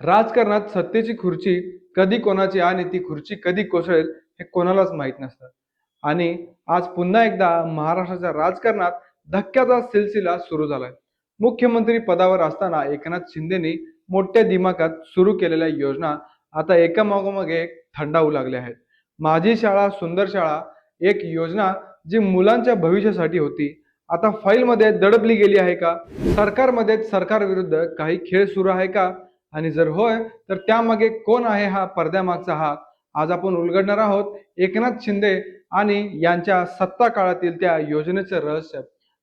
राजकारणात सत्तेची खुर्ची कधी कोणाची आणि ती खुर्ची कधी कोसळेल हे कोणालाच माहीत नसतं. आणि आज पुन्हा एकदा महाराष्ट्राच्या राजकारणात धक्क्याचा सिलसिला सुरू झालाय. मुख्यमंत्री पदावर असताना एकनाथ शिंदेनी मोठ्या दिमाखात सुरू केलेल्या योजना आता एकामागोमागे एक थंडावू लागल्या आहेत. माझी शाळा सुंदर शाळा एक योजना जी मुलांच्या भविष्यासाठी होती आता फाईलमध्ये दडपली गेली आहे का? सरकारमध्ये सरकार विरुद्ध काही खेळ सुरू आहे का? आणि जर होय तर त्यामागे कोण आहे हा पडद्यामागचा हात? आज आपण उलगडणार आहोत एकनाथ शिंदे आणि यांच्या सत्ता काळातील त्या योजनेचं रहस्य.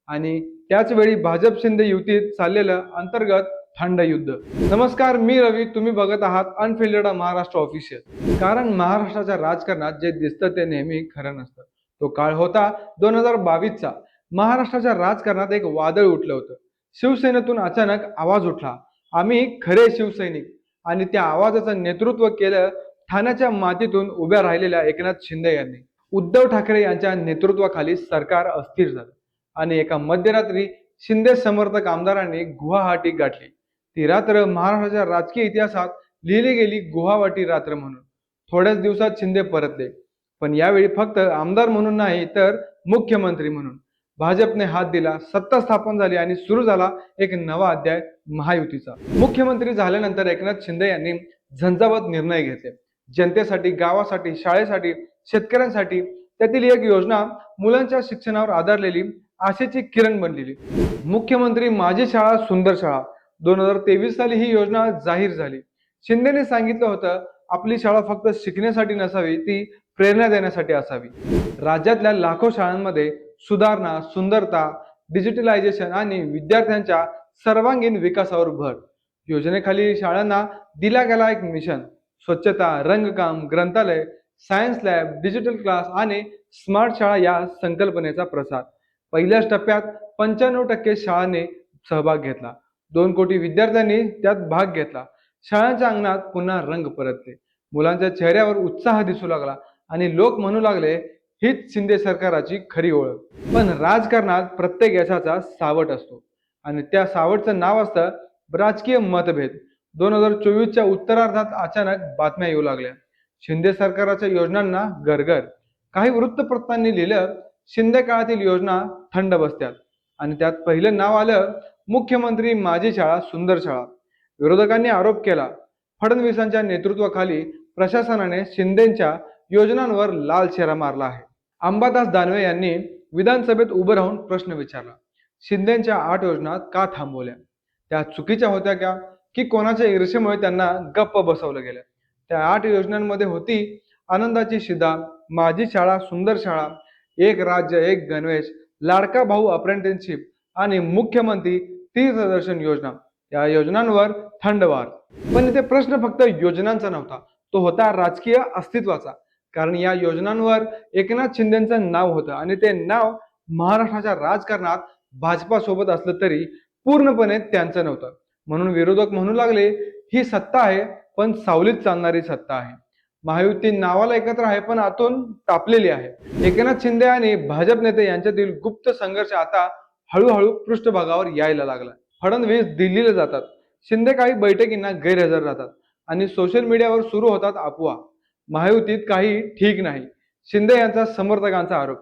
आणि त्याचवेळी भाजप शिंदे युतीत चाललेलं अंतर्गत थंड युद्ध. नमस्कार मी रवी. तुम्ही बघत आहात अनफिल्ड महाराष्ट्र ऑफिशियल कारण महाराष्ट्राच्या राजकारणात जे दिसतं ते नेहमी खरं नसतं. तो काळ होता दोन हजार बावीसचा. महाराष्ट्राच्या राजकारणात एक वादळ उठलं होतं. शिवसेनेतून अचानक आवाज उठला. आम्ही खरे शिवसैनिक आणि त्या आवाजाचं नेतृत्व केलं ठाण्याच्या मातीतून उभ्या राहिलेल्या एकनाथ शिंदे यांनी. उद्धव ठाकरे यांच्या नेतृत्वाखाली सरकार अस्थिर झालं आणि एका मध्यरात्री शिंदे समर्थक आमदारांनी गुवाहाटी गाठली. ती रात्र महाराष्ट्राच्या राजकीय इतिहासात लिहिली गेली गुवाहाटी रात्र म्हणून. थोड्याच दिवसात शिंदे परतले. पण यावेळी फक्त आमदार म्हणून नाही तर मुख्यमंत्री म्हणून. भाजपने हात दिला सत्ता स्थापन झाली आणि सुरू झाला एक नवा अध्याय महायुतीचा. मुख्यमंत्री झाल्यानंतर एकनाथ शिंदे यांनी झंझावत निर्णय घेतले. जनतेसाठी गावासाठी शाळेसाठी शेतकऱ्यांसाठी त्यातील एक योजना मुलांच्या शिक्षणावर आधारलेली आशेची किरण बनलेली. मुख्यमंत्री माझी शाळा सुंदर शाळा. दोन हजार तेवीस साली ही योजना जाहीर झाली. शिंदेने सांगितलं होतं आपली शाळा फक्त शिकण्यासाठी नसावी ती प्रेरणा देण्यासाठी असावी. राज्यातल्या लाखो शाळांमध्ये सुधारणा सुंदरता डिजिटलायझेशन आणि विद्यार्थ्यांच्या सर्वांगीण विकासावर भर. योजनेखाली शाळांना दिला गेला एक मिशन स्वच्छता रंगकाम ग्रंथालय सायन्स लॅब डिजिटल क्लास आणि स्मार्ट शाळा या संकल्पनेचा प्रसार. पहिल्याच टप्प्यात पंच्याण्णव टक्के शाळांनी सहभाग घेतला. दोन कोटी विद्यार्थ्यांनी त्यात भाग घेतला. शाळांच्या अंगणात पुन्हा रंग परतले. मुलांच्या चेहऱ्यावर उत्साह दिसू लागला आणि लोक म्हणू लागले हीच शिंदे सरकाराची खरी ओळख. पण राजकारणात प्रत्येक यशाचा सावट असतो. आणि त्या सावटचं नाव असतं राजकीय मतभेद. दोन हजार चोवीसच्या उत्तरार्धात अचानक बातम्या येऊ लागल्या. शिंदे सरकाराच्या योजनांना गरगर काही वृत्तपत्रांनी लिहिलं शिंदे काळातील योजना थंड बसत्यात. आणि त्यात पहिलं नाव आलं मुख्यमंत्री माझी शाळा सुंदर शाळा. विरोधकांनी आरोप केला फडणवीसांच्या नेतृत्वाखाली प्रशासनाने शिंदेच्या योजनांवर लाल शेरा मारला आहे. अंबादास दानवे यांनी विधानसभेत उभं राहून प्रश्न विचारला. शिंदेच्या आठ योजना का थांबवल्या? त्या चुकीच्या होत्या का? की कोणाच्या ईर्षेमुळे त्यांना गप्प बसवलं गेलं? त्या आठ योजनांमध्ये होती आनंदाची शिदा माझी शाळा सुंदर शाळा एक राज्य एक गणवेश लाडका भाऊ अप्रेंटिसशिप आणि मुख्यमंत्री तीर्थदर्शन योजना. या योजनांवर थंडवार. पण इथे प्रश्न फक्त योजनांचा नव्हता. तो होता राजकीय अस्तित्वाचा. कारण या योजनांवर एकनाथ शिंदेचं नाव होतं. आणि ते नाव महाराष्ट्राच्या राजकारणात भाजपासोबत असलं तरी पूर्णपणे त्यांचं नव्हतं. म्हणून विरोधक म्हणू लागले ही सत्ता आहे पण सावलीत चालणारी सत्ता आहे. महायुती नावाला एकत्र आहे पण आतून तापलेली आहे. एकनाथ शिंदे आणि भाजप नेते यांच्यातील गुप्त संघर्ष आता हळूहळू पृष्ठभागावर यायला लागला. फडणवीस दिल्लीला जातात. शिंदे काही बैठकींना गैरहजर राहतात. आणि सोशल मीडियावर सुरू होतात अफवा. महायुतीत काही ठीक नाही. शिंदे यांचा समर्थकांचा आरोप.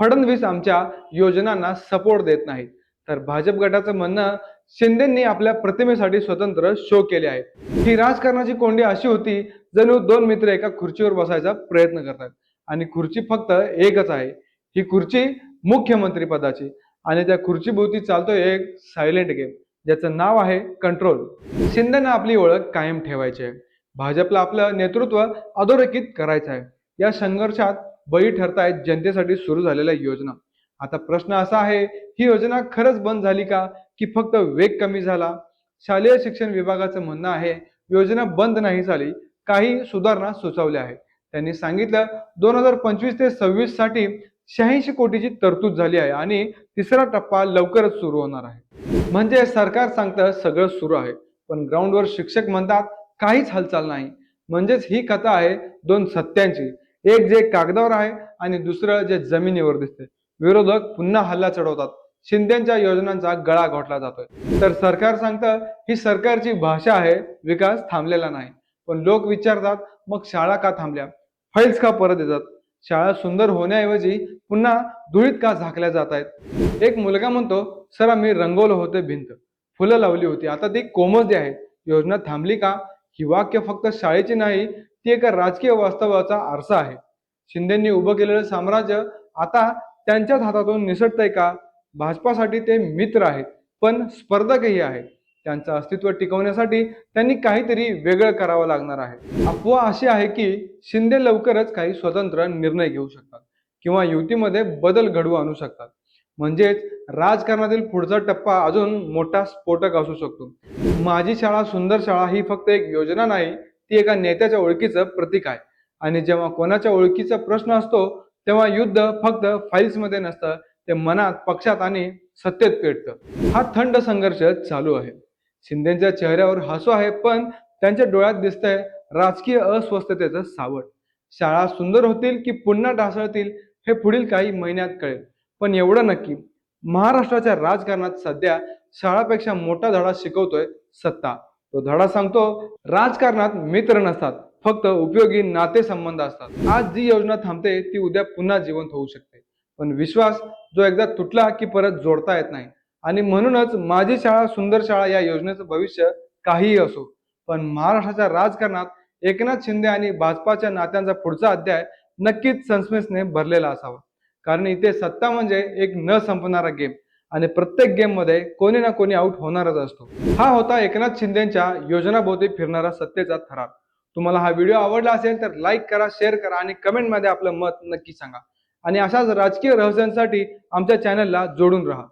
फडणवीस आमच्या योजनांना सपोर्ट देत नाहीत. तर भाजप गटाचं म्हणणं शिंदेंनी आपल्या प्रतिमेसाठी स्वतंत्र शो केले आहे. ही राजकारणाची कोंडी अशी होती जणू दोन मित्र एका खुर्चीवर बसायचा प्रयत्न करतात. आणि खुर्ची फक्त एकच आहे. ही खुर्ची मुख्यमंत्री पदाची. आणि त्या खुर्चीभोवती चालतोय एक सायलेंट गेम ज्याचं नाव आहे कंट्रोल शिंदेना आपली ओळख कायम ठेवायची आहे. भाजपला आपलं नेतृत्व अधोरेखित करायचं आहे. या संघर्षात बळी ठरतायत जनतेसाठी सुरू झालेल्या योजना. आता प्रश्न असा आहे ही योजना खरंच बंद झाली का? की फक्त वेग कमी झाला? शालेय शिक्षण विभागाचं म्हणणं आहे योजना बंद नाही झाली काही सुधारणा सुचवल्या आहेत. त्यांनी सांगितलं दोन हजार पंचवीस ते सव्वीससाठी शहाऐंशी कोटीची तरतूद झाली आहे आणि तिसरा टप्पा लवकरच सुरू होणार आहे. म्हणजे सरकार सांगतं सगळं सुरू आहे पण ग्राउंडवर शिक्षक म्हणतात काहीच हालचाल नाही. म्हणजेच ही कथा आहे दोन सत्यांची. एक जे कागदावर आहे आणि दुसरं जे जमिनीवर दिसते विरोधक पुन्हा हल्ला चढवतात. शिंदेच्या योजनांचा गळा घोटला जातोय. तर सरकार सांगतं ही सरकारची भाषा आहे विकास थांबलेला नाही. पण लोक विचारतात मग शाळा का थांबल्या? फाईल्स का परत येतात? शाळा सुंदर होण्याऐवजी पुन्हा धुळीत का झाकल्या जात आहेत? एक मुलगा म्हणतो सर आम्ही रंगवलं होतं भिंत. फुलं लावली होती. आता ती कोमजली आहे. योजना थांबली का? ही वाक्य फक्त शाळेची नाही ती एका राजकीय वास्तवाचा आरसा आहे. शिंदेंनी उभं केलेलं साम्राज्य आता त्यांच्याच हातातून निसटतंय का? भाजपासाठी ते मित्र आहेत पण स्पर्धकही आहेत. त्यांचं अस्तित्व टिकवण्यासाठी त्यांनी काहीतरी वेगळं करावं लागणार आहे. अफवा अशी आहे की शिंदे लवकरच काही स्वतंत्र निर्णय घेऊ शकतात किंवा युतीमध्ये बदल घडवू आणू शकतात. म्हणजेच राजकारणातील पुढचा टप्पा अजून मोठा स्फोटक असू शकतो. माझी शाळा सुंदर शाळा ही फक्त एक योजना नाही ती एका नेत्याच्या ओळखीचं प्रतीक आहे. आणि जेव्हा कोणाच्या ओळखीचा प्रश्न असतो तेव्हा युद्ध फक्त फाईल्समध्ये नसतं ते मनात पक्षात आणि सत्तेत पेटतं. हा थंड संघर्ष चालू आहे. शिंदेच्या चेहऱ्यावर हसू आहे पण त्यांच्या डोळ्यात दिसतंय राजकीय अस्वस्थतेचं सावट. शाळा सुंदर होतील की पुन्हा ढासळतील हे पुढील काही महिन्यात कळेल. पण एवढं नक्की महाराष्ट्राच्या राजकारणात सध्या शाळापेक्षा मोठा धडा शिकवतोय सत्ता. तो धडा सांगतो राजकारणात मित्र नसतात फक्त उपयोगी नातेसंबंध असतात. आज जी योजना थांबते ती उद्या पुन्हा जिवंत होऊ शकते. पण विश्वास जो एकदा तुटला की परत जोडता येत नाही. आणि म्हणूनच माझी शाळा सुंदर शाळा या योजनेचं भविष्य काहीही असो पण महाराष्ट्राच्या राजकारणात एकनाथ शिंदे आणि भाजपाच्या नात्यांचा पुढचा अध्याय नक्कीच संस्मेसने भरलेला असावा. कारण इथे सत्ता म्हणजे एक न संपणारा गेम. आणि प्रत्येक गेममध्ये कोणी ना कोणी आउट होणारच असतो. हा होता एकनाथ शिंदेच्या योजनाभोवती फिरणारा सत्तेचा थरार. तुम्हाला हा व्हिडिओ आवडला असेल तर लाईक करा शेअर करा आणि कमेंटमध्ये आपलं मत नक्की सांगा. आणि अशाच राजकीय रहस्यांसाठी आमच्या चॅनलला जोडून राहा.